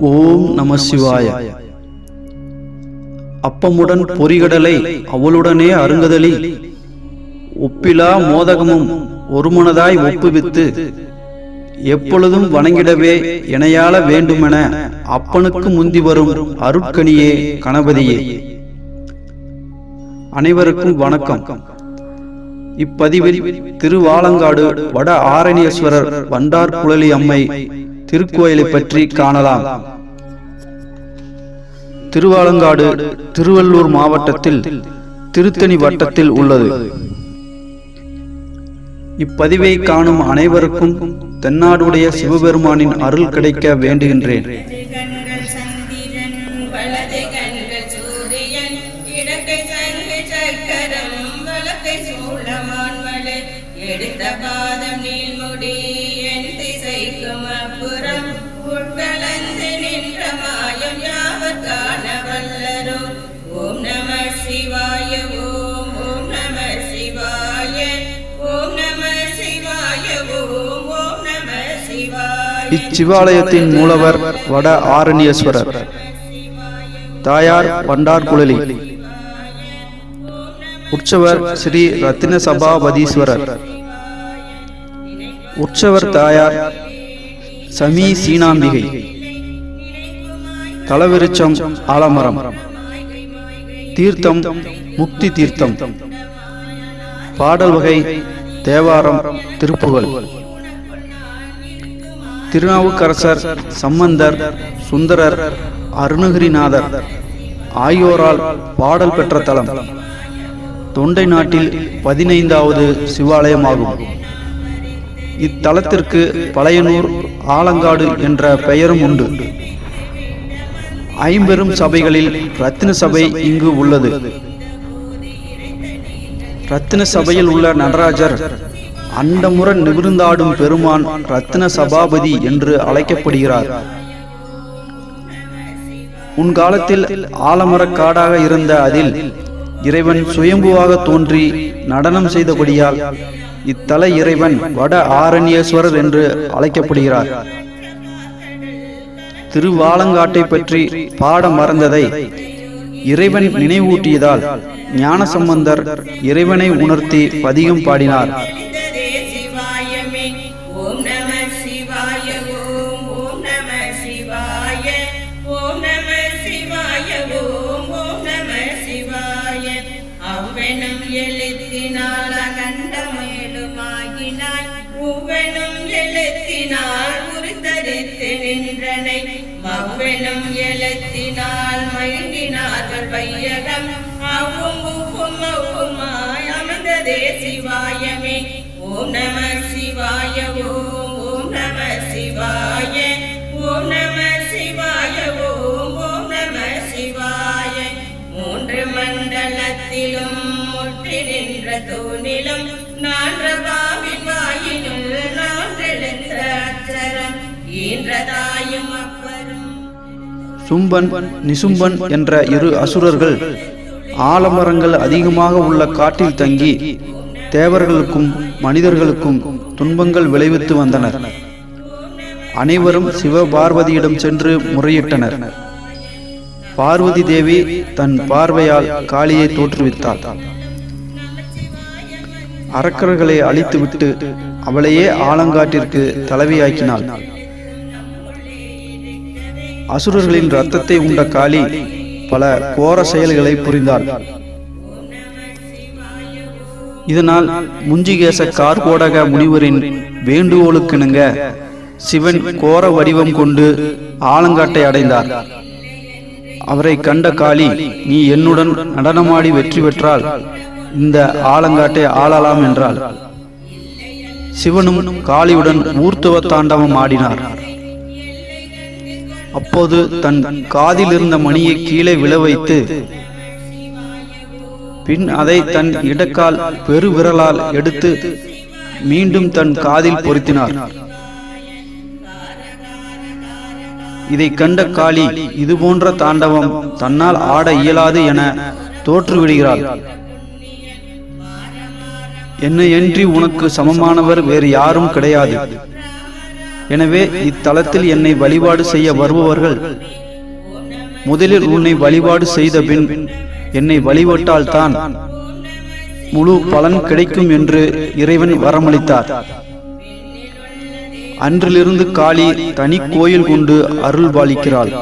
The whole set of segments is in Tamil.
ஓம் நம சிவாய. அப்பமுடன் பொறிகடலை அவளுடனே அருங்கதலி. ஒப்பிலா மோதகமும் ஒருமனதாய் ஒப்புவித்து எப்பொழுதும் வணங்கிடவே இணையாள வேண்டுமென அப்பனுக்கு முந்தி வரும் அருட்கணியே கணபதியே. அனைவருக்கும் வணக்கம். இப்பதிவில் திருவாலங்காடு வட ஆரணியேஸ்வரர் வண்டார் குழலி அம்மை திருக்கோயிலை பற்றி காணலாம். திருவாலங்காடு திருவள்ளூர் மாவட்டத்தில் திருத்தணி வட்டத்தில் உள்ளது. இப்பதிவை காணும் அனைவருக்கும் தென்னாடுடைய சிவபெருமானின் அருள் கிடைக்க வேண்டுகின்றேன். இச்சிவாலயத்தின் மூலவர் வட ஆரணியேஸ்வரர். தாயார் பண்டார்குழலி. உற்சவர் ஸ்ரீ ரத்தின சபாபதீஸ்வரர் உற்சவர் தாயார் சமீ சீனாம்பிகை. தலவிருச்சம் ஆலமரம். தீர்த்தம் முக்தி தீர்த்தம். பாடல் வகை தேவாரம் திருப்புகழ். திருநாவுக்கரசர் சம்பந்தர் சுந்தரர் அருணகிரிநாதர் ஆகியோரால் பாடல் பெற்ற தலம். தொண்டை நாட்டில் பதினைந்தாவது சிவாலயமாகும். இத்தலத்திற்கு பழையனூர் ஆலங்காடு என்ற பெயரும் உண்டு. ஐம்பெரும் சபைகளில் ரத்தின சபை இங்கு உள்ளது. ரத்தின சபையில் உள்ள நடராஜர் அண்டமுற நிமிர்ந்தாடும் பெருமான் ரத்ன சபாபதி என்று அழைக்கப்படுகிறார். முன்காலத்தில் ஆலமரக் காடாக இருந்த அதில் இறைவன் சுயம்புவாக தோன்றி நடனம் செய்தபடியால் இத்தல இறைவன் வட ஆரண்யேஸ்வரர் என்று அழைக்கப்படுகிறார். திருவாலங்காட்டை பற்றி பாட மறந்ததை இறைவன் நினைவூட்டியதால் ஞானசம்பந்தர் இறைவனை உணர்த்தி பதிகம் பாடினார். சிவாய ஓம் நம சிவாய ஓம் ஓம் நம சிவாய. அவ்வெனும் எழுத்தினால் அகண்ட மேலுமாகினாய் உவனும் எழுத்தினால் உருத்தரித்து நின்றனை. மவ்வெனும் எழுத்தினால் மயங்கினார்கள் பையகம் அவும் உவ்வும் அவுமாய் அமர்ந்ததே சிவாயமே. ஓம் நம சிவாய ஓம் ஓம் நம சிவாய. மண்டலத்திலும் முற்றி நின்ற தூணிலும் வாயினுள் நான்றெழுந்த அச்சரம். ஈன்றதாயும் அப்பரும். சும்பன் நிசும்பன் என்ற இரு அசுரர்கள் ஆலமரங்கள் அதிகமாக உள்ள காட்டில் தங்கி தேவர்களுக்கும் மனிதர்களுக்கும் துன்பங்கள் விளைவித்து வந்தனர். அனைவரும் சிவபார்வதியிடம் சென்று முறையிட்டனர். பார்வதி தேவி தன் பார்வையால் காளியை தோற்றுவித்தாள். அரக்கர்களை அழித்துவிட்டு அவளையே ஆலங்காட்டிற்கு தலைவியாக்கினாள். அசுரர்களின் ரத்தத்தை உண்ட காளி பல கோர செயல்களை புரிந்தாள். இதனால் முஞ்சிகேச கார்கோடக முனிவரின் வேண்டுகோளுக்கிணங்க சிவன் கோர வடிவம் கொண்டு ஆலங்காட்டை அடைந்தார். அவரை கண்ட காளி நீ என்னுடன் நடனமாடி வெற்றி பெற்றால் இந்த ஆலங்காட்டை ஆளலாம் என்றாள். சிவனும் காளியுடன் ஊர்த்துவ தாண்டவம் ஆடினார். அப்போது தன் காதில் இருந்த மணியை கீழே விழ வைத்து பின் அதை தன் இடக்கால் பெருவிரலால் எடுத்து மீண்டும் தன் காதில் பொருத்தினார். இதை கண்ட காளி இது போன்ற தாண்டவம் தன்னால் ஆட இயலாது என தோற்றுவிடுகிறாள். என்னையன்றி உனக்கு சமமானவர் வேறு யாரும் கிடையாது. எனவே இத்தலத்தில் என்னை வழிபாடு செய்ய வருபவர்கள் முதலில் உன்னை வழிபாடு செய்த பின் என்னை வழிபட்டால்தான் முழு பலன் கிடைக்கும் என்று இறைவன் வரமளித்தார். அன்றிலிருந்து காளி தனி கோயில் கொண்டு அருள் பாலிக்கிறாள்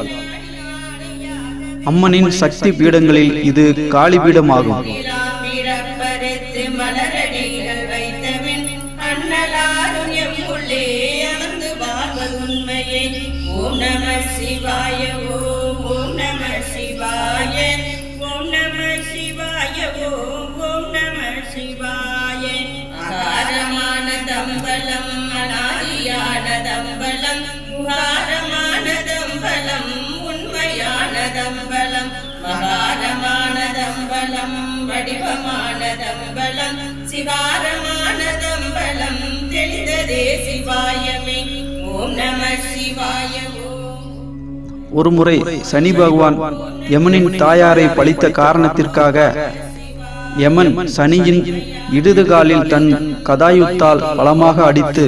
அம்மனின் சக்தி பீடங்களில் இது காளி பீடமாகும். சிவாய ஓம் நம சிவாய அகாரமான தம்பலம் உண்மையான தம்பலம் மகாரமான தம்பலம் வடிவமான தம்பலம் சிவாயமே. ஓம் நம சிவாய ஒருமுறை சனி பகவான் யமனின் தாயாரை பழித்த காரணத்திற்காக யமன் சனியின் இடதுகாலில் தன் கதாயுத்தால் பலமாக அடித்து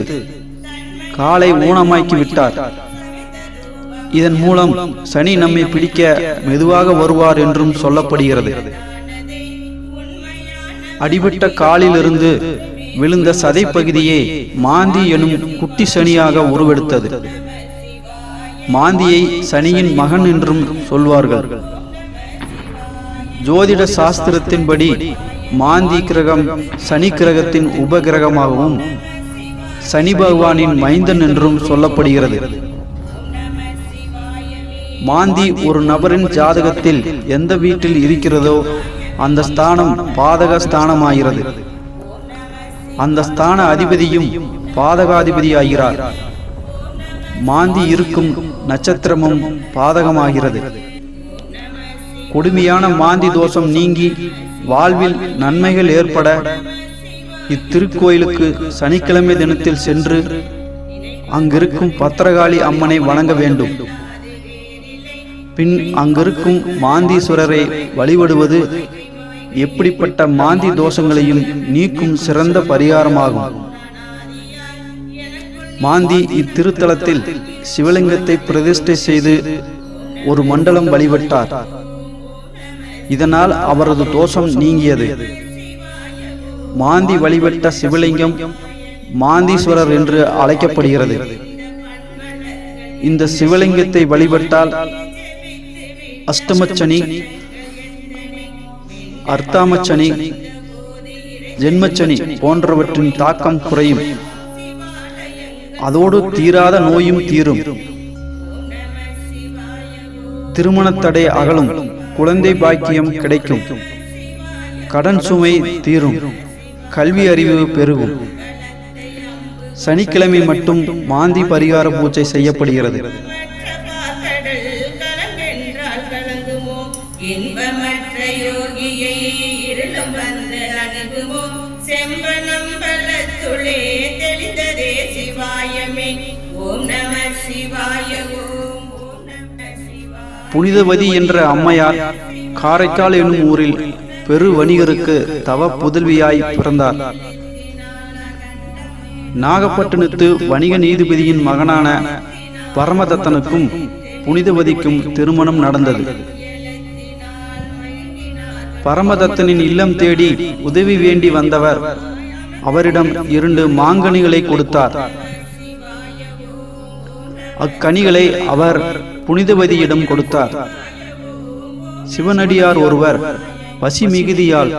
காலை ஊனமாக்கி விட்டார். இதன் மூலம் சனி நம்மை பிடிக்க மெதுவாக வருவார் என்றும் சொல்லப்படுகிறது. அடிபட்ட காலிலிருந்து விழுந்த சதை பகுதியே மாந்தி எனும் குட்டி சனியாக உருவெடுத்தது. மாந்தியை சனியின் மகன் என்றும் சொல்வார்கள். ஜோதிட சாஸ்திரத்தின்படி மாந்தி கிரகம் சனி கிரகத்தின் உபகிரகமாகவும் சனி பகவானின் மைந்தன் என்றும் சொல்லப்படுகிறது. மாந்தி ஒரு நபரின் ஜாதகத்தில் எந்த வீட்டில் இருக்கிறதோ அந்த ஸ்தானம் பாதக ஸ்தானமாகிறது அந்த ஸ்தான அதிபதியும் பாதகாதிபதியாகிறார். மாந்தி இருக்கும் நட்சத்திரமும் பாதகமாகிறது. கொடுமையான மாந்தி தோஷம் நீங்கி வாழ்வில் நன்மைகள் ஏற்பட இத்திருக்கோயிலுக்கு சனிக்கிழமை தினத்தில் சென்று அங்கிருக்கும் பத்திரகாளி அம்மனை வணங்க வேண்டும். பின் அங்கிருக்கும் மாந்தீஸ்வரரை வழிபடுவது எப்படிப்பட்ட மாந்தி தோஷங்களையும் நீக்கும் சிறந்த பரிகாரமாகும். மாந்தி இத்திருத்தலத்தில் சிவலிங்கத்தை பிரதிஷ்டை செய்து ஒரு மண்டலம் வழிபட்டார். இதனால் அவரது தோஷம் நீங்கியது. மாந்தி வழிபட்ட சிவலிங்கம் மாந்தீஸ்வரர் என்று அழைக்கப்படுகிறது. இந்த சிவலிங்கத்தை வழிபட்டால் அஷ்டமச்சனி அர்த்தாமச்சனி ஜென்மச்சனி போன்றவற்றின் தாக்கம் குறையும். அதோடு தீராத நோயும் தீரும். திருமணத்தடை அகலும். குழந்தை பாக்கியம் கிடைக்கும். கடன் சுமை தீரும். கல்வி அறிவு பெருகும். சனிக்கிழமை மட்டும் மாந்தி பரிகார பூஜை செய்யப்படுகிறது. கடல் கலங்கென்றால் கலங்குமோ? இன்பமற்ற யோகியை இருளும் வந்து அணுகுமோ? செம்பனம் செம்பனம்பலத்துளே தெளிந்ததே சிவாயமே. ஓம் நம சிவாய ஓம் ஓம் நம சிவாய. புனிதவதி என்ற அம்மையார் காரைக்கால் எனும் ஊரில் பெரு வணிகருக்கு தவ புதல்வியாய் பிறந்தார். நாகப்பட்டினத்து வணிக நீதிபதியின் மகனான பரமதத்தனுக்கும் புனிதவதிக்கும் திருமணம் நடந்தது. பரமதத்தனின் இல்லம் தேடி உதவி வேண்டி வந்தவர். அவரிடம் இரண்டு மாங்கனிகளை கொடுத்தார். அக்கனிகளை அவர் புனிதவதியிடம் கொடுத்தார். சிவனடியார் ஒருவர் பசி மிகுதியால்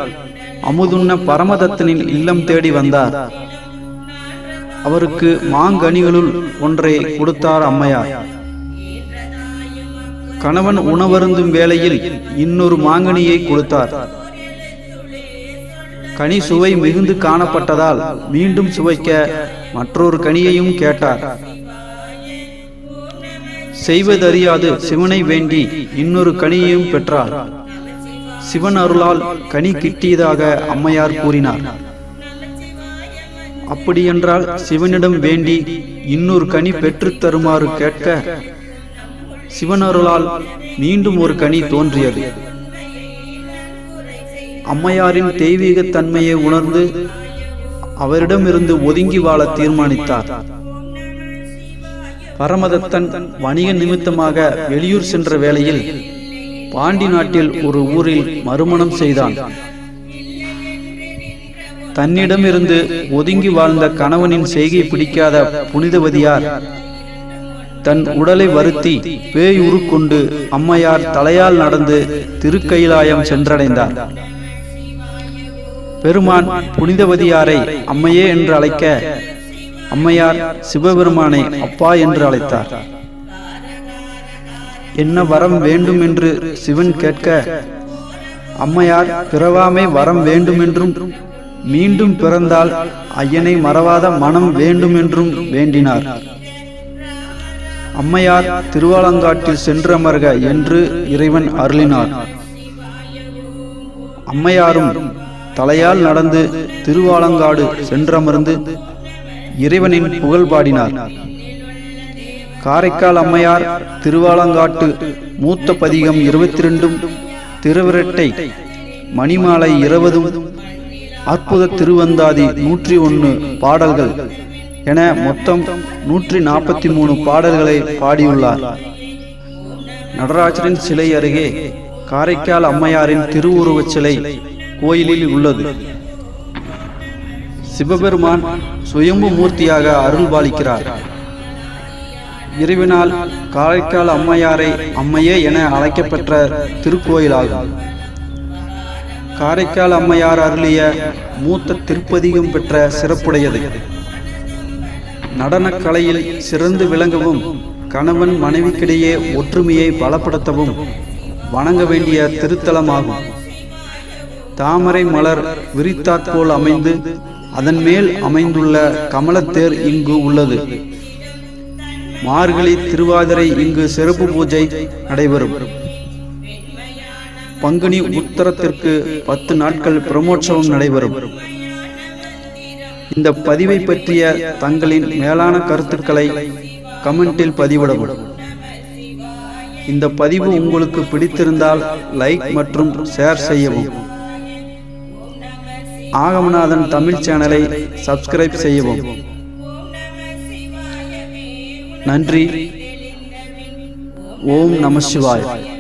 அமுதுண்ண பரமதத்தனின் இல்லம் தேடி வந்தார். அவருக்கு மாங்கனிகளுள் ஒன்றை கொடுத்தார் அம்மையார். கணவன் உணவருந்தும் வேளையில் இன்னொரு மாங்கனியை கொடுத்தார். கனி சுவை மிகுந்து காணப்பட்டதால் மீண்டும் சுவைக்க மற்றொரு கனியையும் கேட்டார். செய்வதறியாது சிவனை வேண்டி இன்னொரு கனியையும் பெற்றார். சிவன் அருளால் கனி கிட்டியதாக அம்மையார் கூறினார். அப்படியென்றால் சிவனிடம் வேண்டி இன்னொரு கனி பெற்றுத் தருமாறு கேட்க சிவனருளால் மீண்டும் ஒரு கனி தோன்றியது. அம்மையாரின் தெய்வீகத்தன்மையை உணர்ந்து அவரிடமிருந்து ஒதுங்கி வாழ தீர்மானித்தார். பரமதத்தன் வணிக நிமித்தமாக வெளியூர் சென்ற வேளையில் பாண்டி நாட்டில் ஒரு ஊரில் மறுமணம் செய்தான். தன்னிடமிருந்து ஒதுங்கி வாழ்ந்த கணவனின் செய்கை பிடிக்காத புனிதவதியார் தன் உடலை வருத்தி பேய் உருக்கொண்டு அம்மையார் தலையால் நடந்து திருக்கைலாயம் சென்றடைந்தார். பெருமான் புனிதவதியாரை அம்மையே என்று அழைக்க அம்மையார் சிவபெருமானை அப்பா என்று அழைத்தார். என்ன வரம் வேண்டும் என்று சிவன் கேட்க அம்மையார் பிறவாமை வரம் வேண்டுமென்றும் மீண்டும் பிறந்தால் ஐயனை மறவாத மனம் வேண்டுமென்றும் வேண்டினார். அம்மையார் திருவாலங்காட்டில் சென்றமர்க என்று இறைவன் அருளினார். அம்மையாரும் தலையால் நடந்து திருவாலங்காடு சென்றமர்ந்து இறைவனின் புகழ் பாடினார். காரைக்கால் அம்மையார் திருவாலங்காட்டு மூத்த பதிகம் இருபத்தி ரெண்டும் திருவிரட்டை மணிமாலை இருபதும் அற்புத திருவந்தாதி நூற்றி ஒன்று பாடல்கள் என மொத்தம் நூற்றி நாற்பத்தி மூணு பாடல்களை பாடியுள்ளார். நடராஜரின் சிலை அருகே காரைக்கால் அம்மையாரின் திருவுருவச் சிலை கோயிலில் உள்ளது. சிவபெருமான் சுயம்பு மூர்த்தியாக அருள் பாலிக்கிறார் இரவினால் காரைக்கால் அம்மையாரை அம்மையே என அழைக்கப்பெற்ற திருக்கோயிலாகும். காரைக்கால் அம்மையார் அருளிய மூத்த திருப்பதிகம் பெற்ற சிறப்புடையது. நடனக் கலையில் சிறந்து விளங்கவும் கணவன் மனைவிக்கிடையே ஒற்றுமையை பலப்படுத்தவும் வணங்க வேண்டிய திருத்தலமாகும். தாமரை மலர் விரித்தாற்போல் அமைந்து அதன் மேல் அமைந்துள்ள கமலத்தேர் இங்கு உள்ளது. மார்கழி திருவாதிரை இங்கு சிறப்பு பூஜை நடைபெறும். பங்குனி உத்தரத்திற்கு பத்து நாட்கள் பிரமோற்சவம் நடைபெறும். இந்த பதிவை பற்றிய தங்களின் மேலான கருத்துக்களை கமெண்டில் பதிவிடவும். இந்த பதிவு உங்களுக்கு பிடித்திருந்தால் லைக் மற்றும் ஷேர் செய்யவும். ஆகமநாதன் தமிழ் சேனலை சப்ஸ்கிரைப் செய்யவும். நன்றி. ஓம் நம சிவாய்.